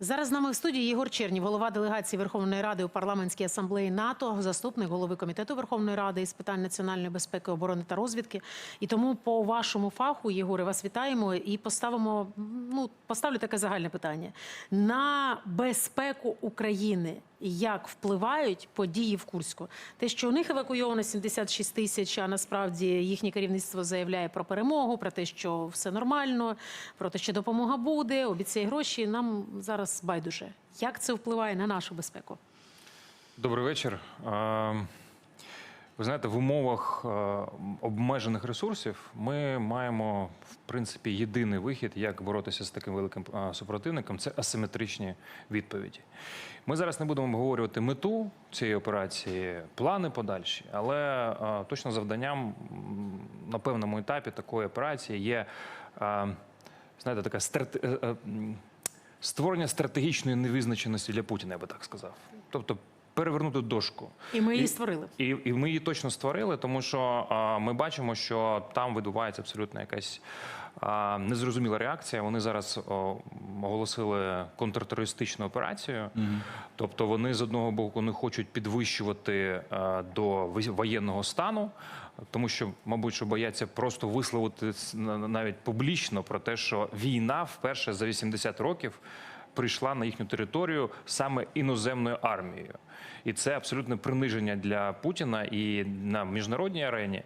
Зараз з нами в студії Єгор Чернів, голова делегації Верховної Ради у парламентській асамблеї НАТО, заступник голови комітету Верховної Ради із питань національної безпеки, оборони та розвідки. І тому по вашому фаху, Єгоре, вас вітаємо і поставимо. Ну поставлю таке загальне питання на безпеку України. Як впливають події в Курську? Те, що у них евакуйовано 76 тисяч, а насправді їхнє керівництво заявляє про перемогу, про те, що все нормально, про те, що допомога буде, обіцяє гроші. Нам зараз байдуже. Як це впливає на нашу безпеку? Добрий вечір. Ви знаєте, в умовах е, обмежених ресурсів ми маємо в принципі єдиний вихід, як боротися з таким великим е, супротивником це асиметричні відповіді. Ми зараз не будемо обговорювати мету цієї операції, плани подальші, але е, точно завданням на певному етапі такої операції є знаєте, така страт... створення стратегічної невизначеності для Путіна, я би так сказав. Тобто перевернути дошку. І ми її І- створили. І, і ми її точно створили, тому що а, ми бачимо, що там відбувається абсолютно якась а, незрозуміла реакція. Вони зараз о, оголосили контртерористичну операцію. Тобто вони з одного боку не хочуть підвищувати а, до воєнного стану, тому що, мабуть, що бояться просто висловити на- на- навіть публічно про те, що війна вперше за 80 років прийшла на їхню територію саме іноземною армією. І це абсолютне приниження для Путіна і на міжнародній арені,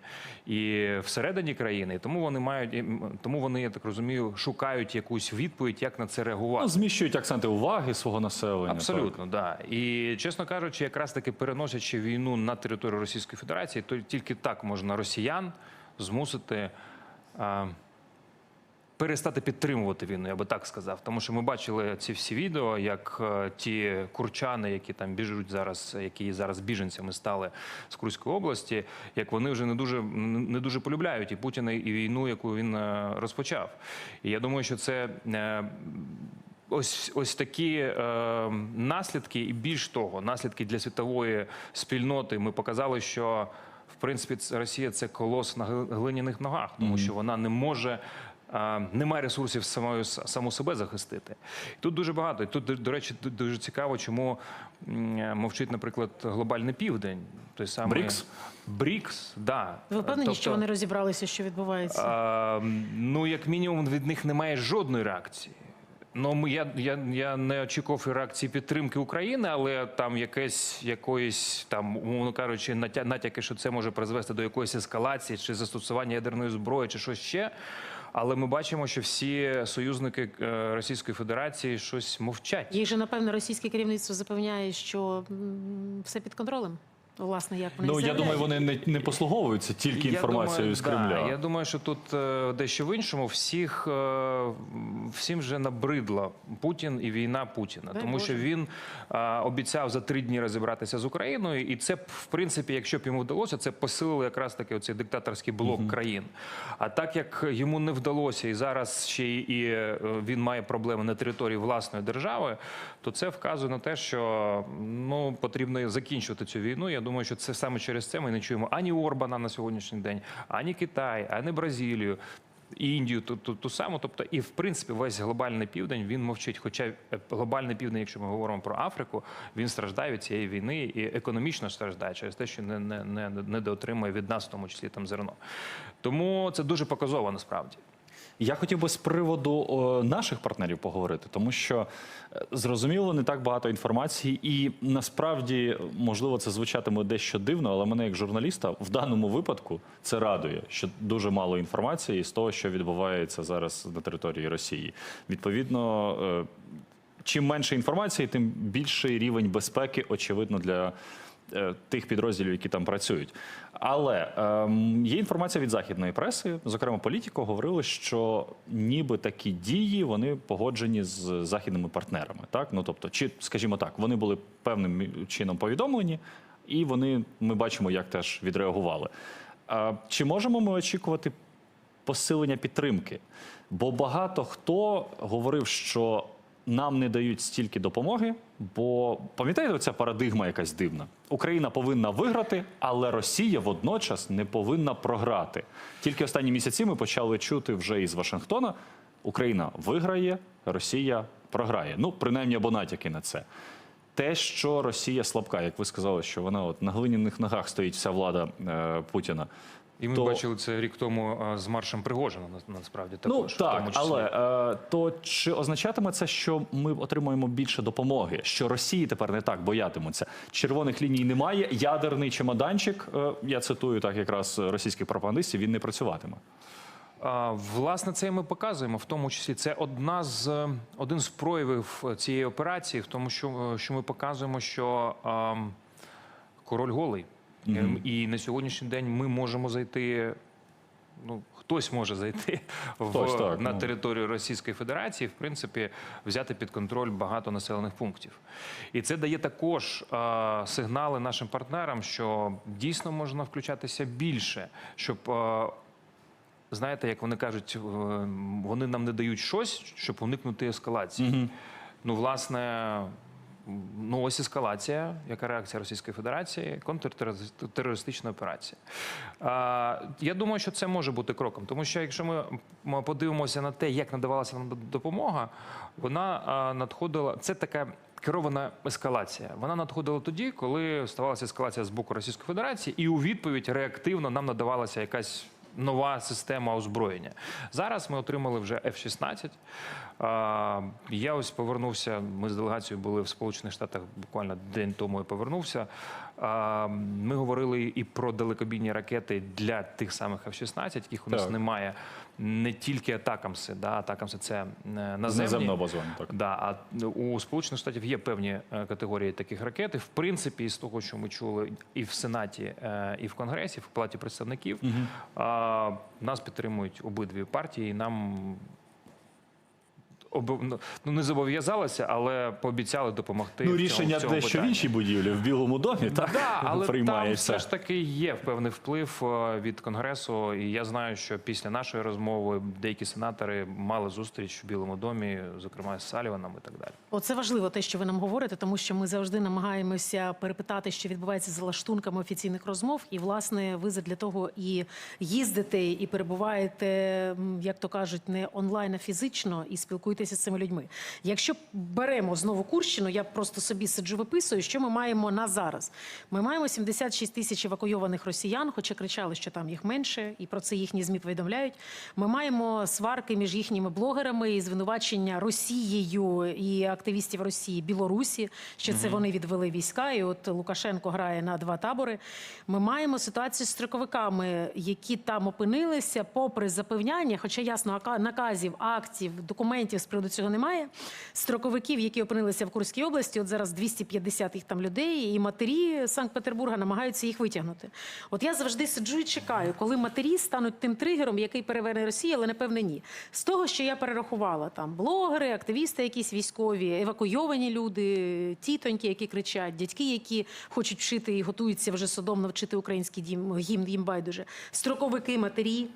і всередині країни. Тому вони мають, тому вони, я так розумію, шукають якусь відповідь, як на це реагувати. Ну, зміщують акценти уваги свого населення. Абсолютно, да. І чесно кажучи, якраз таки переносячи війну на територію Російської Федерації, то тільки так можна росіян змусити. А, Перестати підтримувати війну, я би так сказав. Тому що ми бачили ці всі відео, як е, ті курчани, які там біжуть зараз, які зараз біженцями стали з Курської області, як вони вже не дуже не дуже полюбляють і Путіна, і війну, яку він е, розпочав. І я думаю, що це е, Ось ось такі е, наслідки, і більш того, наслідки для світової спільноти. Ми показали, що в принципі Росія це колос на глиняних ногах, тому що вона не може. Немає ресурсів самою саму себе захистити. Тут дуже багато. Тут, до- речі, дуже цікаво, чому мовчить, наприклад, глобальний південь. Той самий БРІКС? БРІКС, да. Ви впевнені, що Тобто, вони розібралися, що відбувається? а, ну, як мінімум, від них немає жодної реакції. Ну, ми- я, я, я не очікував реакції підтримки України, але там якесь якоїсь там, умовно кажучи, натя- натяки, що це може призвести до якоїсь ескалації чи застосування ядерної зброї, чи щось ще. Але ми бачимо, що всі союзники е, Російської Федерації щось мовчать. Їх же, напевно, російське керівництво запевняє, що все під контролем. Власне, як вони Ну я думаю, вони не, не послуговуються тільки Я інформацією думаю, з Кремля. Да, я думаю, що тут е, дещо в іншому. Всіх е, всім вже набридла Путін і війна Путіна, Дай тому Боже. що він е, обіцяв за три дні розібратися з Україною, і це в принципі, якщо б йому вдалося, це посилило якраз таки оцей диктаторський блок країн. А так як йому не вдалося, і зараз ще й і е, він має проблеми на території власної держави, то це вказує на те, що ну потрібно закінчувати цю війну. Я думаю, що це саме через це ми не чуємо ані Орбана на сьогоднішній день, ані Китай, ані Бразилію. Індію ту, ту, ту саму, тобто, і в принципі весь глобальний південь він мовчить. Хоча е, глобальний південь, якщо ми говоримо про Африку, він страждає від цієї війни і економічно страждає через те, що не, не, не, не доотримує від нас, в тому числі там зерно. Тому це дуже показово насправді. Я хотів би з приводу наших партнерів поговорити, тому що е, зрозуміло не так багато інформації, і насправді можливо це звучатиме дещо дивно, але мене як журналіста в даному випадку це радує, що дуже мало інформації з того, що відбувається зараз на території Росії. Відповідно. е, Чим менше інформації, тим більший рівень безпеки, очевидно, для тих підрозділів, які там працюють. Але ем, є інформація від західної преси, зокрема політико, говорили, що ніби такі дії вони погоджені з західними партнерами. Так, ну тобто, чи скажімо так, вони були певним чином повідомлені, і вони ми бачимо, як теж відреагували. Чи можемо ми очікувати посилення підтримки? Бо багато хто говорив, що нам не дають стільки допомоги, бо пам'ятаєте, ця парадигма якась дивна. Україна повинна виграти, але Росія водночас не повинна програти. Тільки останні місяці ми почали чути вже із Вашингтона: Україна виграє, Росія програє. Ну, принаймні, або натяки на це. Те, що Росія слабка, як ви сказали, що вона от на глиняних ногах стоїть вся влада е, Путіна. І ми то- бачили це рік тому з маршем Пригожина, на- насправді Ну також. в так, тому числі. але е, то чи означатиме це, що ми отримуємо більше допомоги? Що Росії тепер не так боятимуться? Червоних ліній немає. Ядерний чемоданчик, е, я цитую так, якраз російських пропагандистів, він не працюватиме. Власне, це і ми показуємо, в тому числі це одна з е, один з проявів цієї операції, в тому, що, що ми показуємо, що ам, король голий. Ем, І на сьогоднішній день ми можемо зайти. Ну, хтось може зайти Хтось, в, так, на ну. територію Російської Федерації, в принципі, взяти під контроль багато населених пунктів. І це дає також а, сигнали нашим партнерам, що дійсно можна включатися більше, щоб а, знаєте, як вони кажуть, е, вони нам не дають щось, щоб уникнути ескалації. Ну, власне, ну ось ескалація, яка реакція Російської Федерації, контртерористична операція. Я думаю, що це може бути кроком, тому що якщо ми подивимося на те, як надавалася нам допомога, вона надходила. Це така. Керована ескалація. Вона надходила тоді, коли ставалася ескалація з боку Російської Федерації, і у відповідь реактивно нам надавалася якась нова система озброєння. Зараз ми отримали вже F-16. Я ось повернувся. Ми з делегацією були в Сполучених Штатах буквально день тому. Я повернувся. Ми говорили і про далекобійні ракети для тих самих F-16, яких у нас Так. немає. Не тільки атакамси, да, атакамси це е, наземні. Наземного базування. так. Да, а у Сполучених Штатів є певні е, категорії таких ракет. І, в принципі, з того, що ми чули і в Сенаті, е, і в Конгресі, в Палаті представників, а, нас підтримують обидві партії. і Нам обо- ну, ну, не зобов'язалися, але пообіцяли допомогти. Ну, в цьому- рішення в цьому дещо в іншій будівлі, в Білому домі, так Да, але там приймається. все ж таки є певний вплив е, від конгресу. І я знаю, що після нашої розмови деякі сенатори мали зустріч в Білому домі, зокрема з Саліваном і так далі. Оце важливо, те, що ви нам говорите, тому що ми завжди намагаємося перепитати, що відбувається за лаштунками офіційних розмов. І власне ви для того і їздите, і перебуваєте, як то кажуть, не онлайн, а фізично, і спілкуєтеся з цими людьми. Якщо беремо знову Курщину, я просто собі сиджу, виписую, що ми маємо на зараз. Ми маємо 76 тисяч евакуйованих росіян, хоча кричали, що там їх менше, і про це їхні змі повідомляють. Ми маємо сварки між їхніми блогерами і звинувачення Росією і активістів Росії Білорусі, що це вони відвели війська. І от Лукашенко грає на два табори. Ми маємо ситуацію з строковиками, які там опинилися, попри запевняння, хоча ясно, наказів, актів, документів з приводу цього немає. Строковиків, які опинилися в Курській області, от зараз 250 їх там людей, і матері Санкт-Петербурга намагаються їх витягнути. От я завжди сиджу і чекаю, коли матері стануть тим тригером, який переверне Росія, але напевне ні. З того, що я перерахувала, там блогери, активісти, якісь військові, евакуйовані люди, тітоньки, які кричать, дядьки, які хочуть вчити і готуються вже судомно вчити український дім, гімн, їм байдуже, строковики, матері.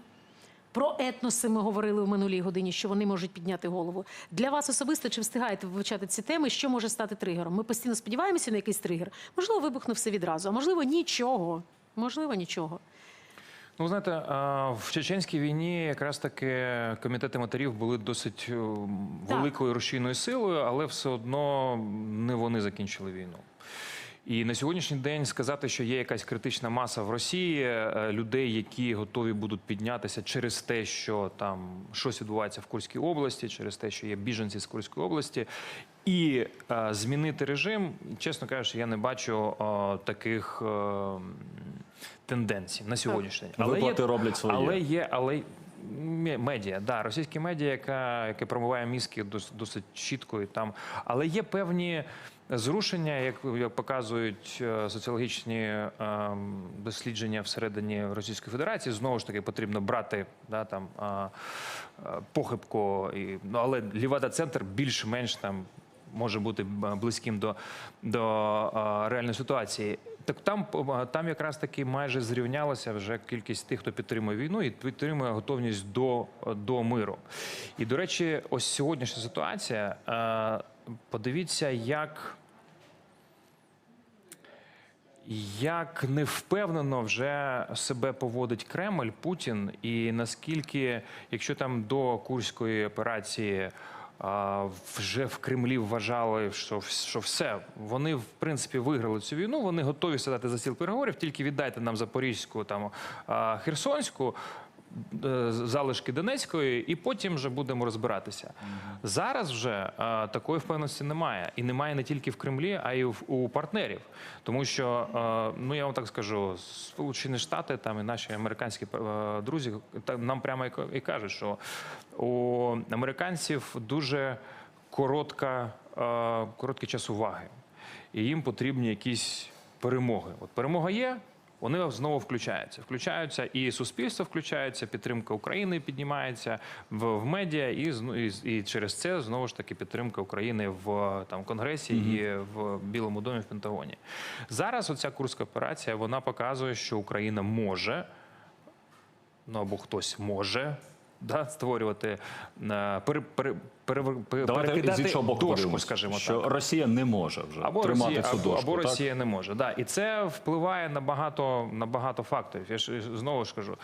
Про етноси ми говорили в минулій годині, що вони можуть підняти голову. Для вас особисто чи встигаєте вивчати ці теми? Що може стати тригером? Ми постійно сподіваємося на якийсь тригер. Можливо, вибухне все відразу, а можливо, нічого. Можливо, нічого. Ну, знаєте, в чеченській війні якраз таки комітети матерів були досить е, великою рушійною силою, але все одно не вони закінчили війну. І на сьогоднішній день сказати, що є якась критична маса в Росії е, людей, які готові будуть піднятися через те, що там щось відбувається в Курській області, через те, що є біженці з Курської області, і е, змінити режим, чесно кажучи, я не бачу е, таких е, тенденцій на сьогоднішній день. Виплати роблять своє. Але є, але медіа, да, російські медіа, яка, яке промиває мізки досить, досить чітко і там. Але є певні зрушення, як, показують е, соціологічні ем, дослідження всередині Російської Федерації. Знову ж таки, потрібно брати да, там, а, похибку, і, ну, але Лівада-центр більш-менш там може бути близьким до, до реальної ситуації. Так там, там якраз таки майже зрівнялася вже кількість тих, хто підтримує війну і підтримує готовність до, до миру. І, до речі, ось сьогоднішня ситуація. Подивіться, як. Як невпевнено вже себе поводить Кремль, Путін, і наскільки, якщо там до курської операції вже в Кремлі вважали, що, що все, вони в принципі виграли цю війну. Вони готові сідати за стіл переговорів. Тільки віддайте нам Запорізьку, там Херсонську. Е, Залишки Донецької, і потім вже будемо розбиратися. Зараз вже е, такої впевненості немає, і немає не тільки в Кремлі, а й в- у партнерів. Тому що, е, ну я вам так скажу, Сполучені Штати там і наші американські друзі нам прямо і кажуть, що у американців дуже коротка, короткий час уваги, і їм потрібні якісь перемоги. От перемога є. Вони знову включаються. Включаються і суспільство включається, підтримка України піднімається в, в медіа, і, і, і через це знову ж таки підтримка України в там Конгресі і в Білому домі в Пентагоні. Зараз оця курська операція вона показує, що Україна може ну або хтось може. Да, створювати е, пере, пере, пере, пере, перекидати з іншого боку дошку, скажімо що так. Росія не може вже Або тримати Росія, цю або, дошку. або так? Росія не може. Да. І це впливає на багато, на багато факторів. Я ж знову ж кажу,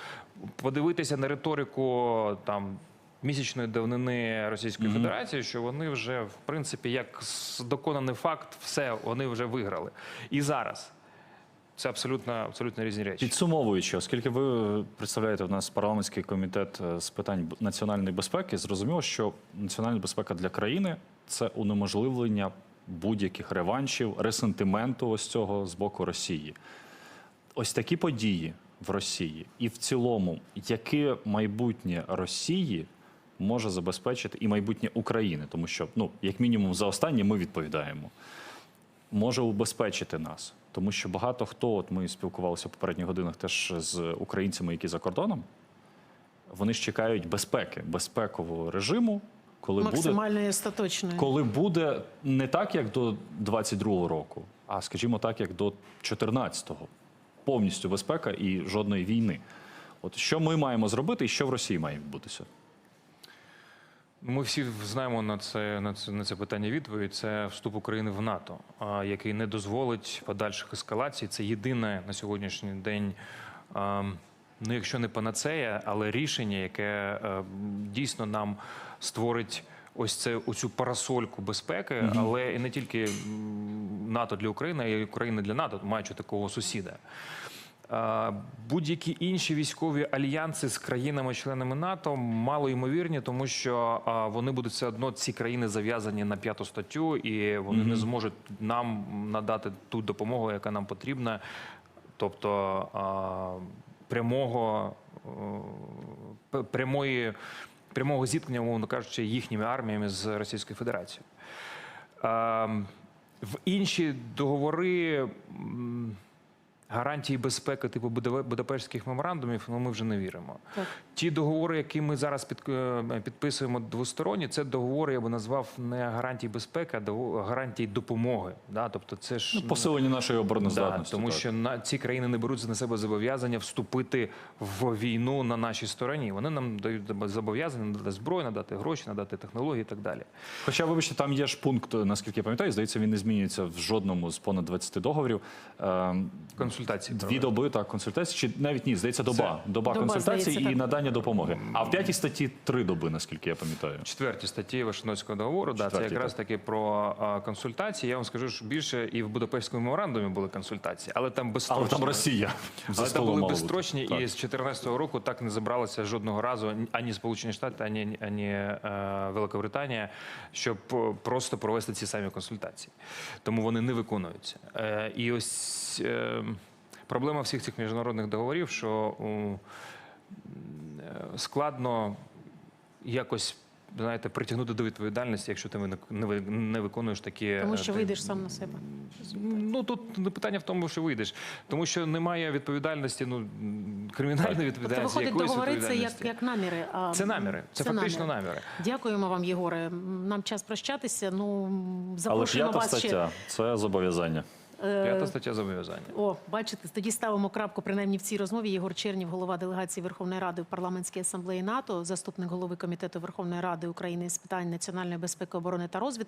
подивитися на риторику там. Місячної давнини Російської Федерації, що вони вже в принципі як доконаний факт, все вони вже виграли. І зараз це абсолютно абсолютно різні речі. Підсумовуючи, оскільки ви представляєте в нас парламентський комітет е, з питань національної безпеки, зрозуміло, що національна безпека для країни це унеможливлення будь-яких реваншів, ресентименту ось цього з боку Росії. Ось такі події в Росії, і в цілому, яке майбутнє Росії може забезпечити і майбутнє України, тому що, ну, як мінімум, за останнє ми відповідаємо може убезпечити нас. Тому що багато хто, от ми спілкувалися в попередніх годинах теж з українцями, які за кордоном, вони ж чекають безпеки, безпекового режиму, коли буде, Максимально і остаточною. коли буде не так, як до 22-го року, а скажімо так, як до 14-го. Повністю безпека і жодної війни. От що ми маємо зробити і що в Росії має відбутися? Ми всі знаємо на це на це на це питання відповідь. Це вступ України в НАТО, який не дозволить подальших ескалацій. Це єдине на сьогоднішній день. Ну, якщо не панацея, але рішення, яке е, дійсно нам створить ось це оцю парасольку безпеки, але і не тільки НАТО для України, а й Україна для НАТО, маючи такого сусіда. Будь-які інші військові альянси з країнами-членами НАТО мало ймовірні, тому що вони будуть все одно ці країни зав'язані на п'яту статтю, і вони не зможуть нам надати ту допомогу, яка нам потрібна, тобто прямого е, прямої прямого зіткнення, умовно кажучи, їхніми арміями з Російською Федерацією. Е, В інші договори гарантії безпеки, типу Будапештських меморандумів, ну ми вже не віримо. Так. Ті договори, які ми зараз під, е, підписуємо двосторонні, це договори, я би назвав не гарантії безпеки, а гарантії допомоги. Да? Тобто, це ж Ну, посилення нашої Да, обороноздатності. тому так. що на ці країни не беруть на себе зобов'язання вступити в війну на нашій стороні. Вони нам дають зобов'язання надати зброю, надати гроші, надати технології і так далі. Хоча, вибачте, там є ж пункт, наскільки я пам'ятаю, здається, він не змінюється в жодному з понад 20 договорів. Ем, Консультації Дві доби так консультації, чи навіть ні, здається, доба. Доба, Доба, консультацій і так. надання допомоги. А в п'ятій статті три доби, наскільки я пам'ятаю. Четверті статті Вашингтонського договору, да, це якраз таки про а, консультації. Я вам скажу, що більше і в Будапештському меморандумі були консультації, але там безстрочні. Але там Росія. За Але там були безстрочні, і з 2014 року так не забралися жодного разу ані Сполучені Штати, ані, ані е, Великобританія, щоб просто провести ці самі консультації. Тому вони не виконуються. Е, і ось е, проблема всіх цих міжнародних договорів, що е, складно якось. Знаєте, притягнути до відповідальності, якщо ти не- не ви- не виконуєш такі Тому е, що ти- вийдеш сам на себе. Ну тут не питання в тому, що вийдеш, тому що немає відповідальності, ну кримінальної Тобто, виходить, договори це як, як наміри. А Це наміри, це, фактично наміри. Дякуємо вам, Єгоре. Нам час прощатися. Ну Але запрошуємо п'ята вас стаття це зобов'язання. Е, П'ята стаття зобов'язання. О, бачите, тоді ставимо крапку принаймні в цій розмові. Єгор Чернів, голова делегації Верховної Ради в парламентській асамблеї НАТО, заступник голови комітету Верховної Ради України з питань національної безпеки, оборони та розвідки.